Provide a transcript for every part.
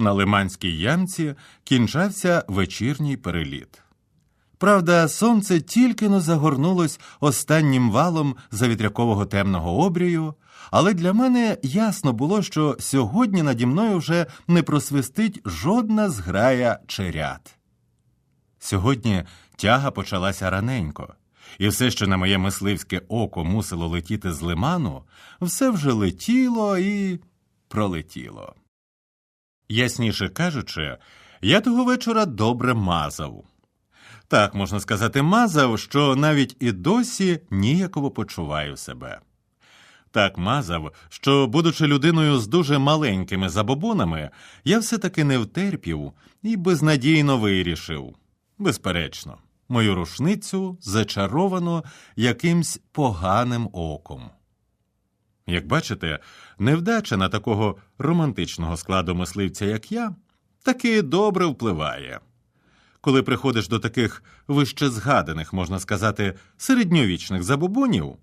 На лиманській ямці кінчався вечірній переліт. Правда, сонце тільки но загорнулось останнім валом завітрякового темного обрію, але для мене ясно було, що сьогодні наді мною вже не просвистить жодна зграя черят. Сьогодні тяга почалася раненько, і все, що на моє мисливське око мусило летіти з лиману, все вже летіло і пролетіло. Ясніше кажучи, я того вечора добре мазав. Так можна сказати, мазав, що навіть і досі ніяково почуваю себе. Так мазав, що, будучи людиною з дуже маленькими забобонами, я все таки не втерпів і безнадійно вирішив. Безперечно, мою рушницю зачаровано якимсь поганим оком. Як бачите, невдача на такого романтичного складу мисливця, як я, таки добре впливає. Коли приходиш до таких вище згаданих, можна сказати, середньовічних забобонів,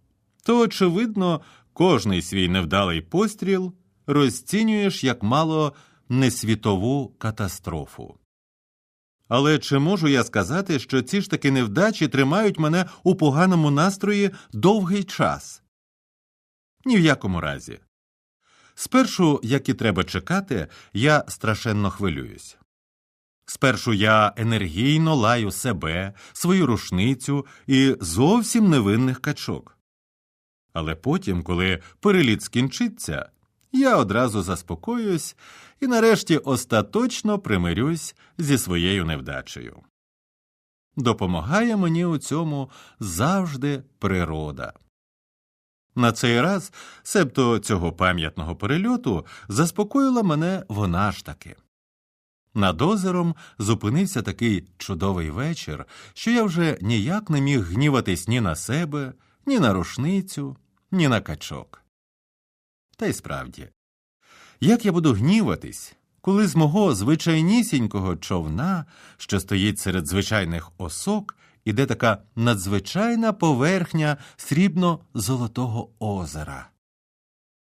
то, очевидно, кожний свій невдалий постріл розцінюєш як мало не світову катастрофу. Але чи можу я сказати, що ці ж таки невдачі тримають мене у поганому настрої довгий час? Ні в якому разі. Спершу, як і треба чекати, я страшенно хвилююсь. Спершу я енергійно лаю себе, свою рушницю і зовсім невинних качок. Але потім, коли переліт скінчиться, я одразу заспокоюсь і нарешті остаточно примирюсь зі своєю невдачею. Допомагає мені у цьому завжди природа. На цей раз, себто цього пам'ятного перельоту, заспокоїла мене вона ж таки. Над озером зупинився такий чудовий вечір, що я вже ніяк не міг гніватись ні на себе, ні на рушницю, ні на качок. Та й справді, як я буду гніватись, коли з мого звичайнісінького човна, що стоїть серед звичайних осок, іде така надзвичайна поверхня срібно-золотого озера.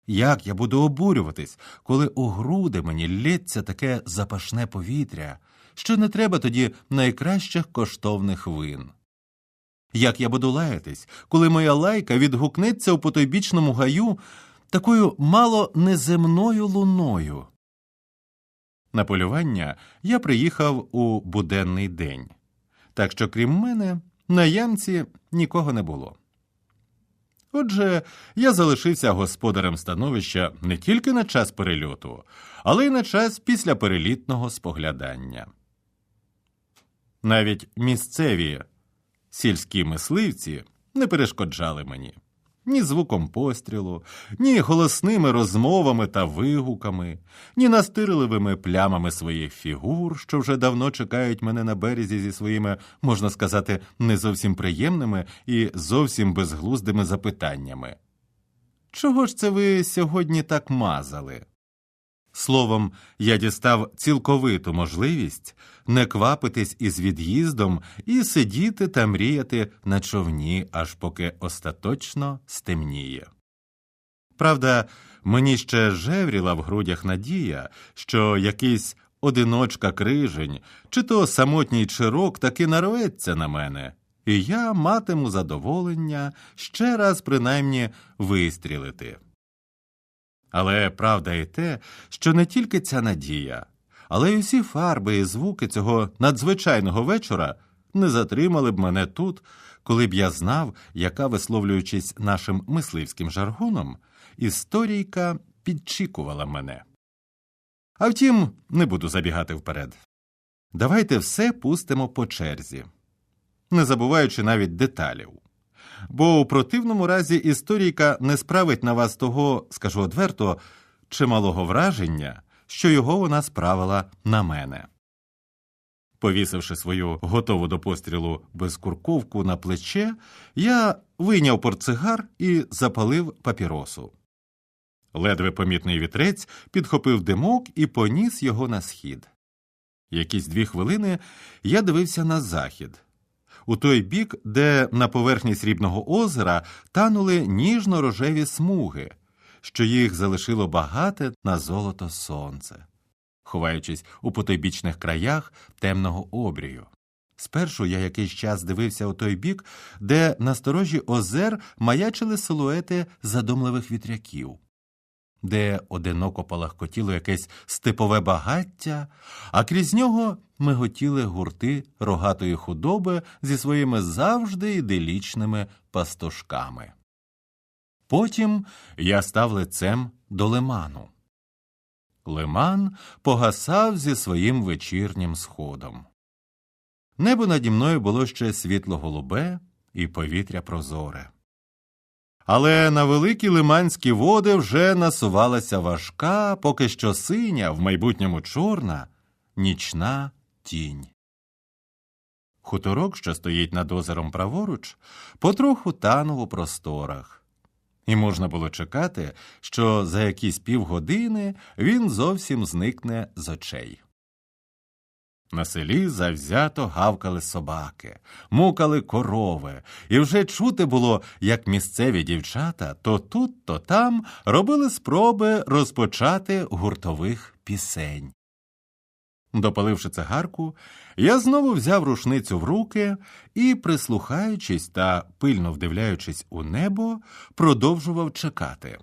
Як я буду обурюватись, коли у груди мені лється таке запашне повітря, що не треба тоді найкращих коштовних вин? Як я буду лаятись, коли моя лайка відгукнеться у потойбічному гаю такою мало неземною луною? На полювання я приїхав у буденний день, так що, крім мене, на ямці нікого не було. Отже, я залишився господарем становища не тільки на час перельоту, але й на час післяперелітного споглядання. Навіть місцеві сільські мисливці не перешкоджали мені ні звуком пострілу, ні голосними розмовами та вигуками, ні настирливими плямами своїх фігур, що вже давно чекають мене на березі зі своїми, можна сказати, не зовсім приємними і зовсім безглуздими запитаннями. Чого ж це ви сьогодні так мазали? Словом, я дістав цілковиту можливість не квапитись із від'їздом і сидіти та мріяти на човні, аж поки остаточно стемніє. Правда, мені ще жевріла в грудях надія, що якийсь одиночка крижень, чи то самотній чирок таки нарветься на мене, і я матиму задоволення ще раз принаймні вистрілити. Але правда і те, що не тільки ця надія, але й усі фарби і звуки цього надзвичайного вечора не затримали б мене тут, коли б я знав, яка, висловлюючись нашим мисливським жаргоном, історійка підчікувала мене. А втім, не буду забігати вперед. Давайте все пустимо по черзі, не забуваючи навіть деталів бо у противному разі історійка не справить на вас того, скажу одверто, чималого враження, що його вона справила на мене. Повісивши свою готову до пострілу безкурковку на плече, я вийняв портсигар і запалив папіросу. Ледве помітний вітрець підхопив димок і поніс його на схід. Якісь дві хвилини я дивився на захід, у той бік, де на поверхні срібного озера танули ніжно рожеві смуги, що їх залишило багате на золото сонце. ховаючись у потойбічних краях темного обрію. Спершу я якийсь час дивився у той бік, де на сторожі озер маячили силуети задумливих вітряків, де одиноко палахкотіло якесь степове багаття, а крізь нього миготіли гурти рогатої худоби зі своїми завжди іделічними пастушками. Потім я став лицем до лиману. Лиман погасав зі своїм вечірнім сходом. Небо наді мною було ще світло голубе і повітря прозоре. Але на великі лиманські води вже насувалася важка, поки що синя, в майбутньому чорна, нічна тінь. Хуторок, що стоїть над озером праворуч, потроху танув у просторах, і можна було чекати, що за якісь півгодини він зовсім зникне з очей. На селі завзято гавкали собаки, мукали корови, і вже чути було, як місцеві дівчата то тут, то там робили спроби розпочати гуртових пісень. Допаливши цигарку, я знову взяв рушницю в руки і, прислухаючись та пильно вдивляючись у небо, продовжував чекати.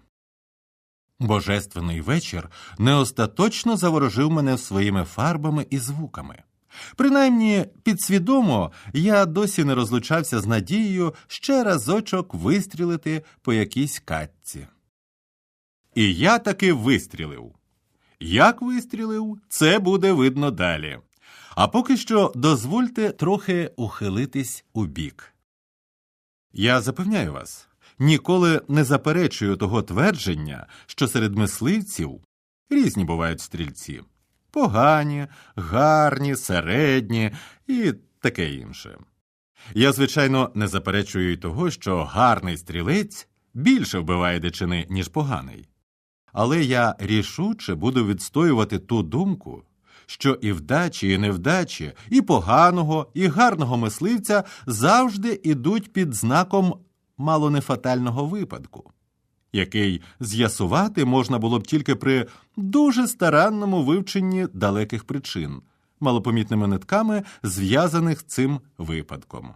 Божественний вечір не остаточно заворожив мене своїми фарбами і звуками. Принаймні, підсвідомо я досі не розлучався з надією ще разочок вистрілити по якійсь катці. І я таки вистрілив. Як вистрілив, це буде видно далі. А поки що дозвольте трохи ухилитись у бік. Я запевняю вас, ніколи не заперечую того твердження, що серед мисливців різні бувають стрільці погані, гарні, середні і таке інше. Я, звичайно, не заперечую й того, що гарний стрілець більше вбиває дичини, ніж поганий. Але я рішуче буду відстоювати ту думку, що і вдачі, і невдачі, і поганого, і гарного мисливця завжди ідуть під знаком мало не фатального випадку, який з'ясувати можна було б тільки при дуже старанному вивченні далеких причин, малопомітними нитками, зв'язаних цим випадком.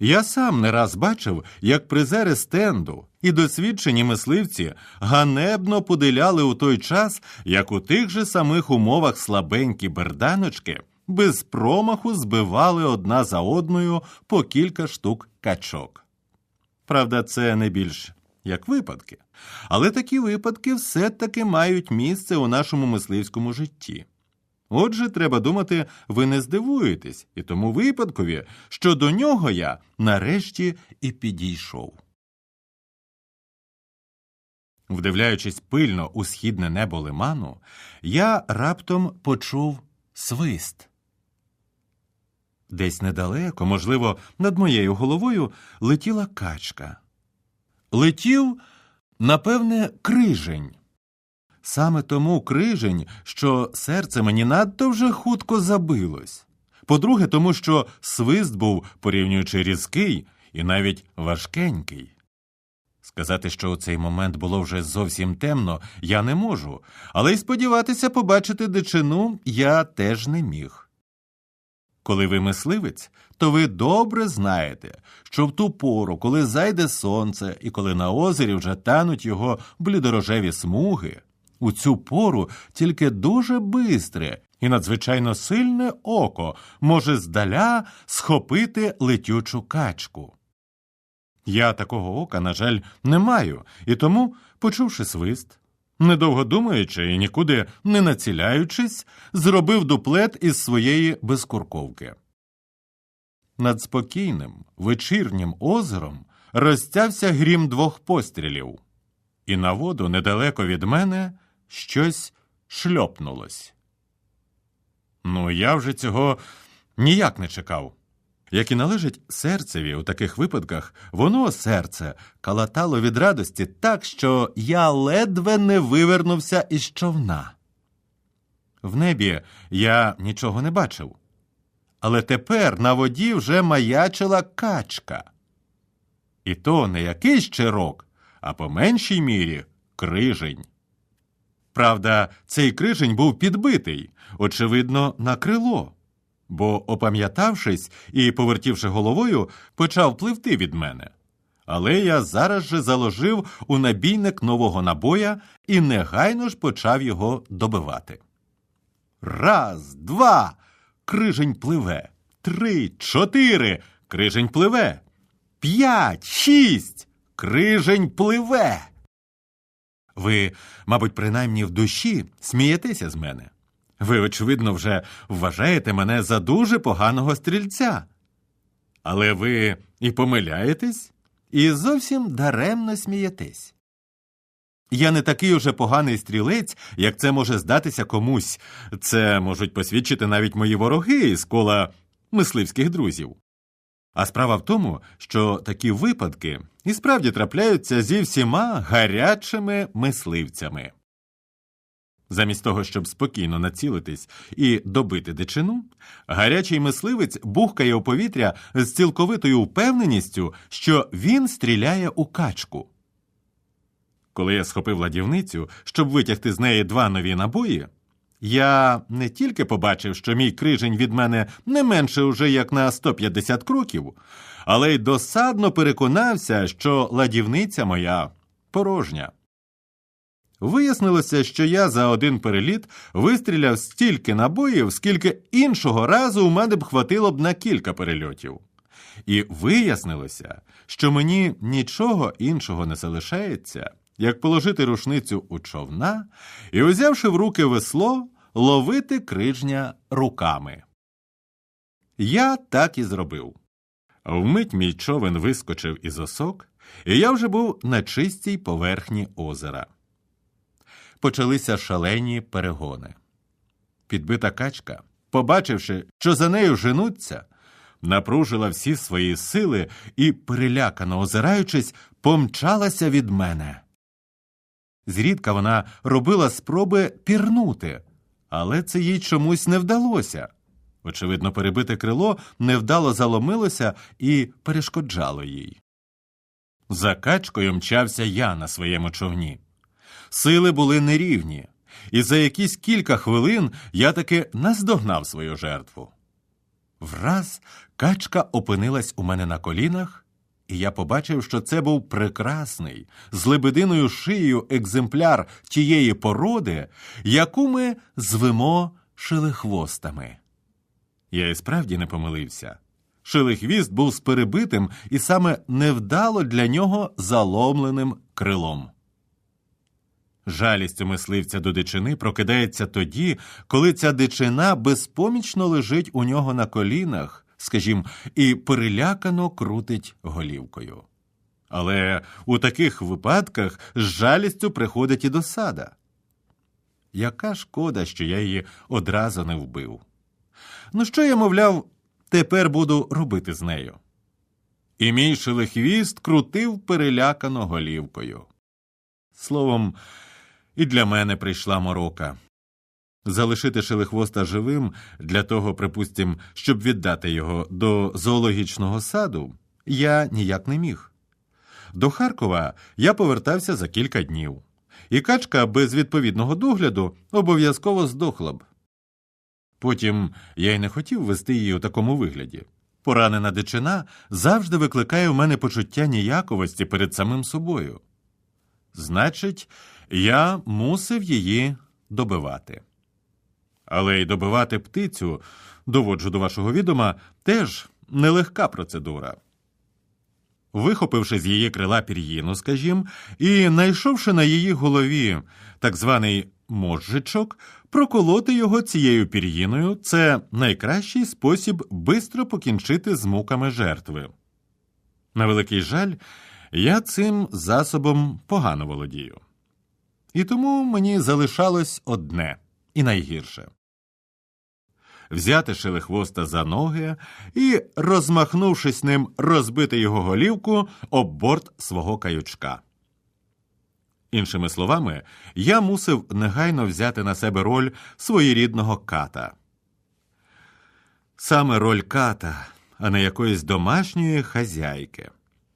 Я сам не раз бачив, як призери стенду і досвідчені мисливці ганебно подиляли у той час, як у тих же самих умовах слабенькі берданочки без промаху збивали одна за одною по кілька штук качок. Правда, це не більш як випадки, але такі випадки все таки мають місце у нашому мисливському житті. Отже, треба думати, ви не здивуєтесь, і тому випадкові, що до нього я нарешті і підійшов. Вдивляючись пильно у східне небо лиману, я раптом почув свист. Десь недалеко, можливо, над моєю головою летіла качка. Летів, напевне, крижень. Саме тому крижень, що серце мені надто вже хутко забилось. По-друге, тому що свист був порівнюючи різкий і навіть важкенький. Сказати, що у цей момент було вже зовсім темно, я не можу, але й сподіватися побачити дичину я теж не міг. Коли ви мисливець, то ви добре знаєте, що в ту пору, коли зайде сонце і коли на озері вже тануть його блідорожеві смуги, у цю пору тільки дуже бистре і надзвичайно сильне око може здаля схопити летючу качку. Я такого ока, на жаль, не маю, і тому, почувши свист, недовго думаючи і нікуди не націляючись, зробив дуплет із своєї безкурковки. Над спокійним вечірнім озером розтявся грім двох пострілів, і на воду недалеко від мене щось шльопнулось. Ну, я вже цього ніяк не чекав. Як і належить серцеві у таких випадках, воно серце калатало від радості так, що я ледве не вивернувся із човна. В небі я нічого не бачив. Але тепер на воді вже маячила качка. І то не якийсь черок, а по меншій мірі крижень. Правда, цей крижень був підбитий, очевидно, на крило, бо, опам'ятавшись і повертівши головою, почав пливти від мене. Але я зараз же заложив у набійник нового набоя і негайно ж почав його добивати. Раз, два. Крижень пливе. Три, чотири. Крижень пливе. П'ять, шість. Крижень пливе. Ви, мабуть, принаймні в душі смієтеся з мене. Ви, очевидно, вже вважаєте мене за дуже поганого стрільця. Але ви і помиляєтесь, і зовсім даремно смієтесь. Я не такий уже поганий стрілець, як це може здатися комусь. Це можуть посвідчити навіть мої вороги із кола мисливських друзів. А справа в тому, що такі випадки і справді трапляються зі всіма гарячими мисливцями. Замість того, щоб спокійно націлитись і добити дичину, гарячий мисливець бухкає у повітря з цілковитою впевненістю, що він стріляє у качку. Коли я схопив ладівницю, щоб витягти з неї два нові набої, я не тільки побачив, що мій крижень від мене не менше уже як на 150 кроків, але й досадно переконався, що ладівниця моя порожня. Вияснилося, що я за один переліт вистріляв стільки набоїв, скільки іншого разу у мене б хватило б на кілька перельотів. І вияснилося, що мені нічого іншого не залишається, як положити рушницю у човна і, узявши в руки весло, ловити крижня руками. Я так і зробив. Вмить мій човен вискочив із осок, і я вже був на чистій поверхні озера. Почалися шалені перегони. Підбита качка, побачивши, що за нею женуться, напружила всі свої сили і, перелякано озираючись, помчалася від мене. Зрідка вона робила спроби пірнути, але це їй чомусь не вдалося. Очевидно, перебите крило невдало заломилося і перешкоджало їй. За качкою мчався я на своєму човні. Сили були нерівні, і за якісь кілька хвилин я таки наздогнав свою жертву. Враз качка опинилась у мене на колінах, і я побачив, що це був прекрасний, з лебединою шиєю екземпляр тієї породи, яку ми звемо шелехвостами. Я і справді не помилився. Шелехвіст був з перебитим і саме невдало для нього заломленим крилом. Жалість у мисливця до дичини прокидається тоді, коли ця дичина безпомічно лежить у нього на колінах, скажімо, і перелякано крутить голівкою. Але у таких випадках з жалістю приходить і досада. Яка шкода, що я її одразу не вбив. Ну, що я, мовляв, тепер буду робити з нею? І мій шелехвіст крутив перелякано голівкою. Словом, і для мене прийшла морока. Залишити шелехвоста живим для того, припустім, щоб віддати його до зоологічного саду, я ніяк не міг. До Харкова я повертався за кілька днів, і качка без відповідного догляду обов'язково здохла б. Потім я й не хотів вести її у такому вигляді. Поранена дичина завжди викликає у мене почуття ніяковості перед самим собою. Значить, я мусив її добивати. Але й добивати птицю, доводжу до вашого відома, теж нелегка процедура. Вихопивши з її крила пір'їну, скажімо, і найшовши на її голові так званий мозжичок, проколоти його цією пір'їною це найкращий спосіб бистро покінчити з муками жертви. На великий жаль, я цим засобом погано володію. І тому мені залишалось одне і найгірше взяти шелехвоста за ноги і, розмахнувшись ним, розбити його голівку об борт свого каючка. Іншими словами, я мусив негайно взяти на себе роль своєрідного ката. Саме роль ката, а не якоїсь домашньої хазяйки.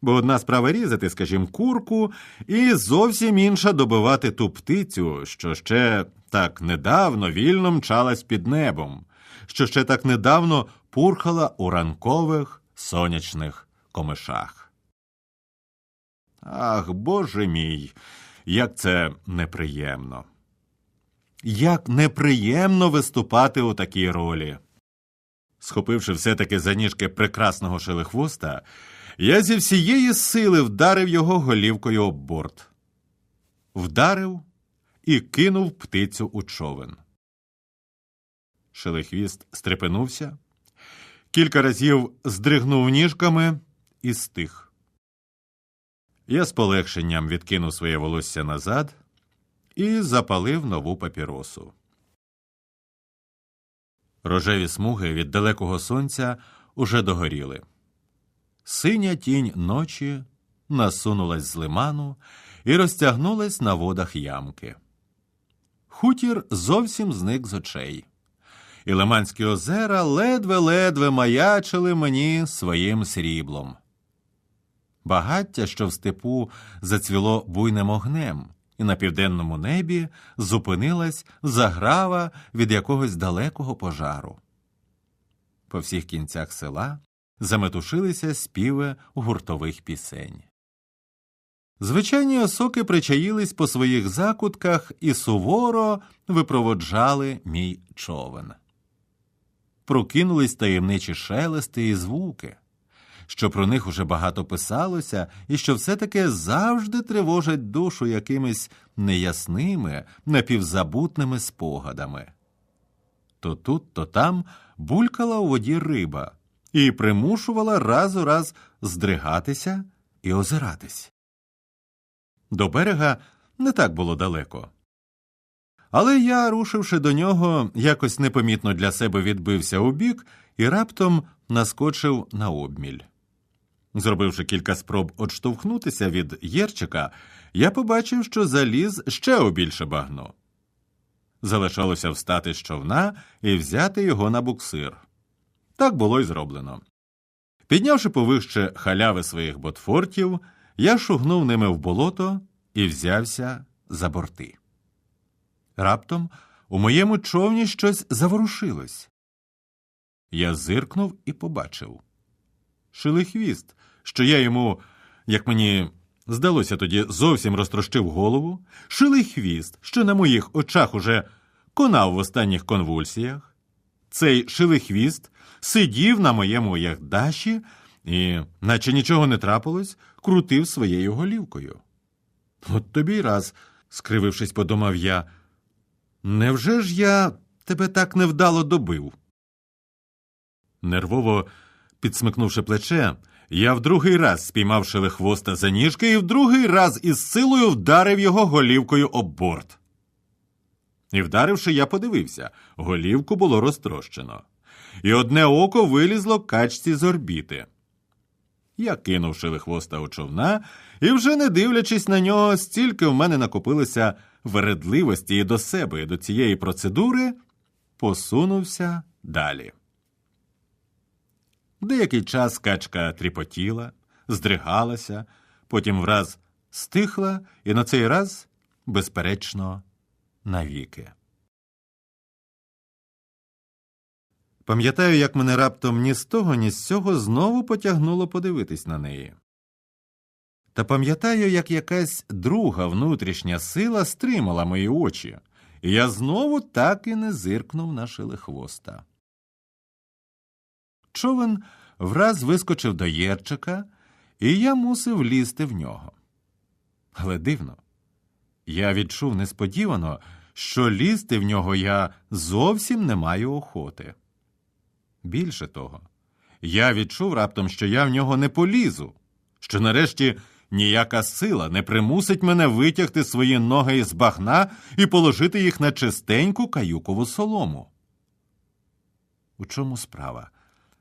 Бо одна справа різати, скажімо, курку, і зовсім інша добивати ту птицю, що ще так недавно вільно мчалась під небом, що ще так недавно пурхала у ранкових сонячних комишах. Ах, Боже мій, як це неприємно. Як неприємно виступати у такій ролі. Схопивши все-таки за ніжки прекрасного шелехвоста, я зі всієї сили вдарив його голівкою об борт. Вдарив і кинув птицю у човен. Шелехвіст стрепенувся, кілька разів здригнув ніжками і стих. Я з полегшенням відкинув своє волосся назад і запалив нову папіросу. Рожеві смуги від далекого сонця уже догоріли. Синя тінь ночі насунулась з лиману і розтягнулась на водах ямки. Хутір зовсім зник з очей, і лиманські озера ледве-ледве маячили мені своїм сріблом. Багаття, що в степу зацвіло буйним огнем, і на південному небі зупинилась заграва від якогось далекого пожару. По всіх кінцях села заметушилися співи гуртових пісень. Звичайні осоки причаїлись по своїх закутках і суворо випроводжали мій човен. Прокинулись таємничі шелести і звуки що про них уже багато писалося, і що все-таки завжди тривожать душу якимись неясними, напівзабутними спогадами. То тут, то там булькала у воді риба і примушувала раз у раз здригатися і озиратись. До берега не так було далеко. Але я, рушивши до нього, якось непомітно для себе відбився у бік і раптом наскочив на обміль. Зробивши кілька спроб odштовхнутися від Єрчика, я побачив, що заліз ще у більше багно. Залишалося встати з човна і взяти його на буксир. Так було й зроблено. Піднявши повище халяви своїх ботфортів, я шугнув ними в болото і взявся за борти. Раптом у моєму човні щось заворушилось. Я зиркнув і побачив. Шилихвіст, що я йому, як мені здалося тоді, зовсім розтрощив голову, шилий хвіст, що на моїх очах уже конав в останніх конвульсіях. Цей шилий хвіст сидів на моєму яхдаші і, наче нічого не трапилось, крутив своєю голівкою. От тобі раз, скривившись, подумав я, невже ж я тебе так невдало добив? Нервово підсмикнувши плече, я в другий раз спіймав шелехвоста за ніжки і в другий раз із силою вдарив його голівкою об борт. І, вдаривши, я подивився голівку було розтрощено, і одне око вилізло качці з орбіти. Я кинув шелехвоста у човна, і, вже не дивлячись на нього, стільки в мене накопилося вередливості і до себе, і до цієї процедури, посунувся далі. Деякий час качка тріпотіла, здригалася, потім враз стихла і на цей раз, безперечно, навіки. Пам'ятаю, як мене раптом ні з того, ні з цього знову потягнуло подивитись на неї. Та пам'ятаю, як якась друга внутрішня сила стримала мої очі, і я знову так і не зиркнув на шелехвоста. Човен враз вискочив до Єрчика, і я мусив лізти в нього. Але дивно, я відчув несподівано, що лізти в нього я зовсім не маю охоти. Більше того, я відчув раптом, що я в нього не полізу, що нарешті ніяка сила не примусить мене витягти свої ноги із багна і положити їх на чистеньку каюкову солому. У чому справа?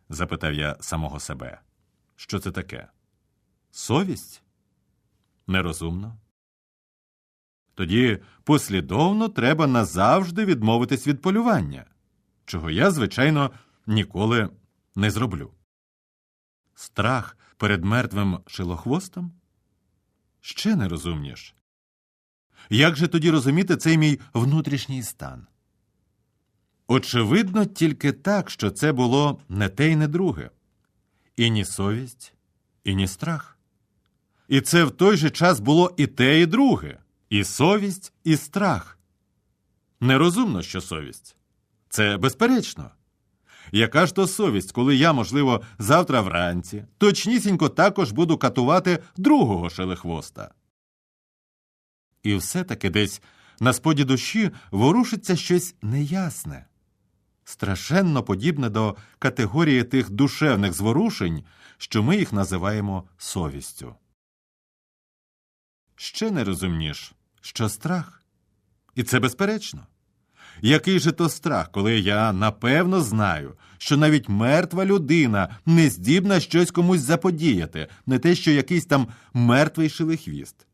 запитав я самого себе. Що це таке? Совість? Нерозумно. Тоді послідовно треба назавжди відмовитись від полювання, чого я, звичайно, ніколи не зроблю. Страх перед мертвим шилохвостом? Ще не розумніш. Як же тоді розуміти цей мій внутрішній стан? Очевидно, тільки так, що це було не те й не друге, і ні совість, і ні страх. І це в той же час було і те, і друге, і совість, і страх. Нерозумно, що совість. Це безперечно. Яка ж то совість, коли я, можливо, завтра вранці точнісінько також буду катувати другого шелехвоста? І все-таки десь на споді душі ворушиться щось неясне, страшенно подібне до категорії тих душевних зворушень, що ми їх називаємо совістю. Ще не розумніш, що страх, і це безперечно. Який же то страх, коли я напевно знаю, що навіть мертва людина не здібна щось комусь заподіяти, не те, що якийсь там мертвий шилихвіст.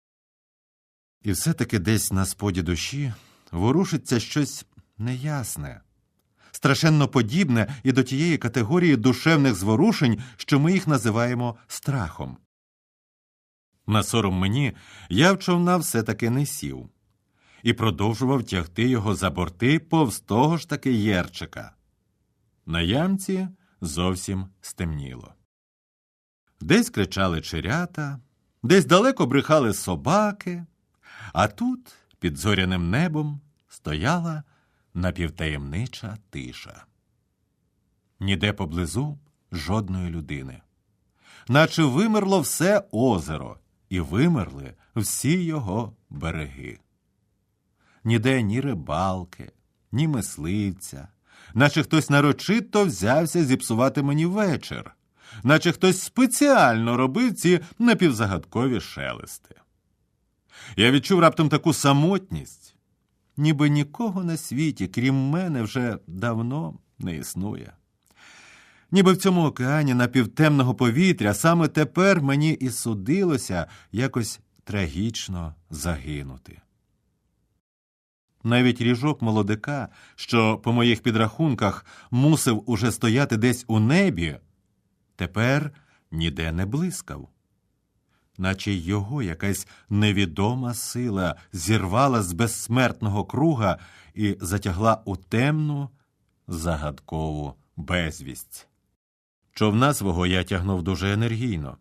І все-таки десь на споді душі ворушиться щось неясне, страшенно подібне і до тієї категорії душевних зворушень, що ми їх називаємо страхом. На сором мені я в човна все-таки не сів і продовжував тягти його за борти повз того ж таки Єрчика. На ямці зовсім стемніло. Десь кричали черята, десь далеко брехали собаки, а тут, під зоряним небом, стояла напівтаємнича тиша. Ніде поблизу жодної людини. Наче вимерло все озеро, і вимерли всі його береги ніде ні рибалки, ні мисливця, наче хтось нарочито взявся зіпсувати мені вечір, наче хтось спеціально робив ці напівзагадкові шелести. Я відчув раптом таку самотність, ніби нікого на світі, крім мене, вже давно не існує. Ніби в цьому океані напівтемного повітря саме тепер мені і судилося якось трагічно загинути. Навіть ріжок молодика, що, по моїх підрахунках, мусив уже стояти десь у небі, тепер ніде не блискав, наче його якась невідома сила зірвала з безсмертного круга і затягла у темну, загадкову безвість. Човна свого я тягнув дуже енергійно,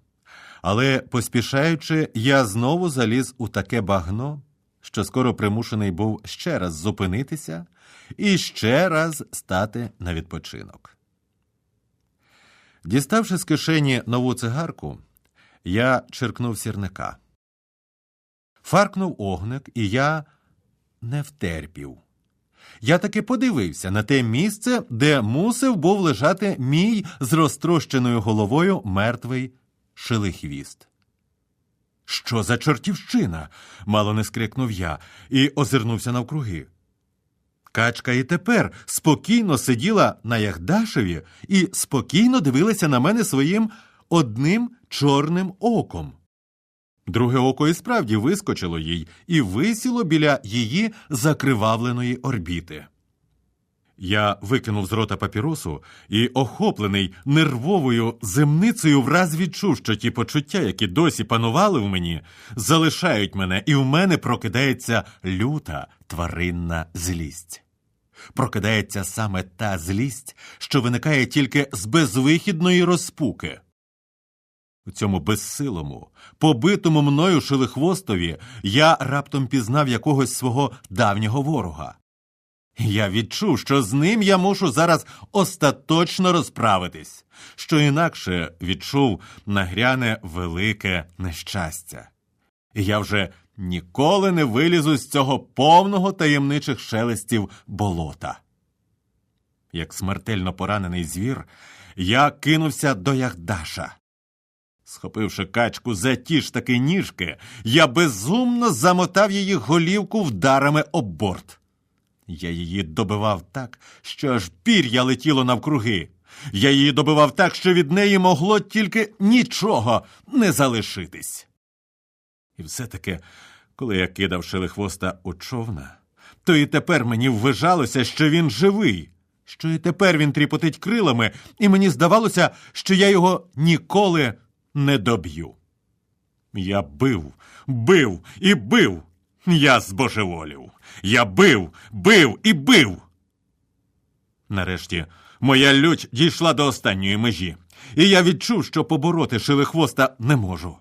але, поспішаючи, я знову заліз у таке багно що скоро примушений був ще раз зупинитися і ще раз стати на відпочинок. Діставши з кишені нову цигарку, я черкнув сірника. Фаркнув огник, і я не втерпів. Я таки подивився на те місце, де мусив був лежати мій з розтрощеною головою мертвий шилихвіст. Що за чортівщина? мало не скрикнув я і озирнувся навкруги. Качка і тепер спокійно сиділа на Яхдашеві і спокійно дивилася на мене своїм одним чорним оком. Друге око і справді вискочило їй і висіло біля її закривавленої орбіти. Я викинув з рота папіросу і, охоплений нервовою земницею, враз відчув, що ті почуття, які досі панували в мені, залишають мене, і в мене прокидається люта тваринна злість. Прокидається саме та злість, що виникає тільки з безвихідної розпуки. У цьому безсилому, побитому мною шилихвостові я раптом пізнав якогось свого давнього ворога. Я відчув, що з ним я мушу зараз остаточно розправитись, що інакше відчув нагряне велике нещастя. І я вже ніколи не вилізу з цього повного таємничих шелестів болота. Як смертельно поранений звір, я кинувся до Ягдаша. Схопивши качку за ті ж таки ніжки, я безумно замотав її голівку вдарами об борт. Я її добивав так, що аж пір'я летіло навкруги. Я її добивав так, що від неї могло тільки нічого не залишитись. І все таки, коли я кидав шелихвоста у човна, то і тепер мені ввижалося, що він живий, що і тепер він тріпотить крилами, і мені здавалося, що я його ніколи не доб'ю. Я бив, бив і бив. Я збожеволів. Я бив, бив і бив. Нарешті моя лють дійшла до останньої межі, і я відчув, що побороти шилихвоста не можу.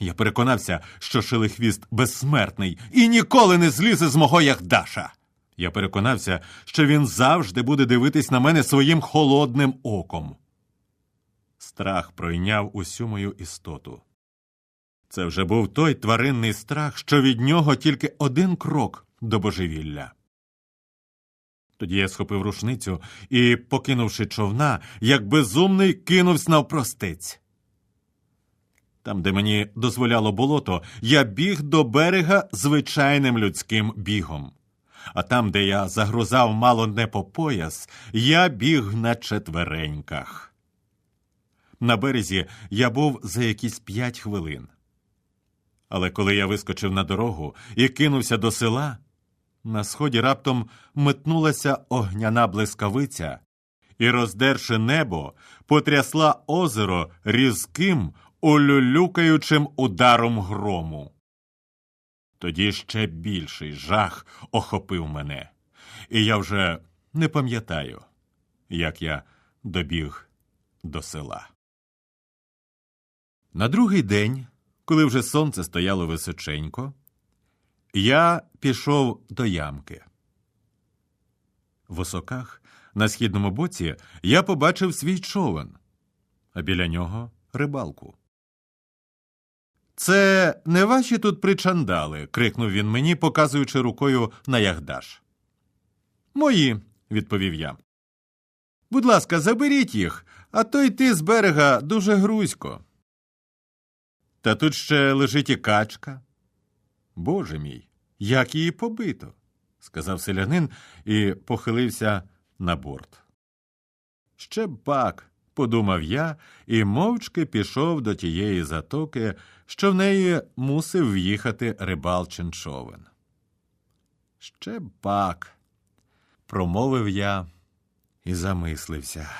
Я переконався, що шилихвіст безсмертний і ніколи не злізе з мого Ягдаша. Я переконався, що він завжди буде дивитись на мене своїм холодним оком. Страх пройняв усю мою істоту. Це вже був той тваринний страх, що від нього тільки один крок до божевілля. Тоді я схопив рушницю і, покинувши човна, як безумний, кинувся навпростець. Там, де мені дозволяло болото, я біг до берега звичайним людським бігом. А там, де я загрузав мало не по пояс, я біг на четвереньках. На березі я був за якісь п'ять хвилин. Але коли я вискочив на дорогу і кинувся до села, на сході раптом метнулася огняна блискавиця і, роздерши небо, потрясла озеро різким, улюлюкаючим ударом грому. Тоді ще більший жах охопив мене, і я вже не пам'ятаю, як я добіг до села. На другий день, коли вже сонце стояло височенько, я пішов до ямки. В осоках на східному боці я побачив свій човен, а біля нього рибалку. Це не ваші тут причандали, крикнув він мені, показуючи рукою на ягдаш. Мої, відповів я. Будь ласка, заберіть їх, а то йти з берега дуже грузько. Та тут ще лежить і качка. Боже мій, як її побито, сказав селянин і похилився на борт. Ще б пак, подумав я і мовчки пішов до тієї затоки, що в неї мусив в'їхати рибалчин човен. Ще б пак, промовив я і замислився.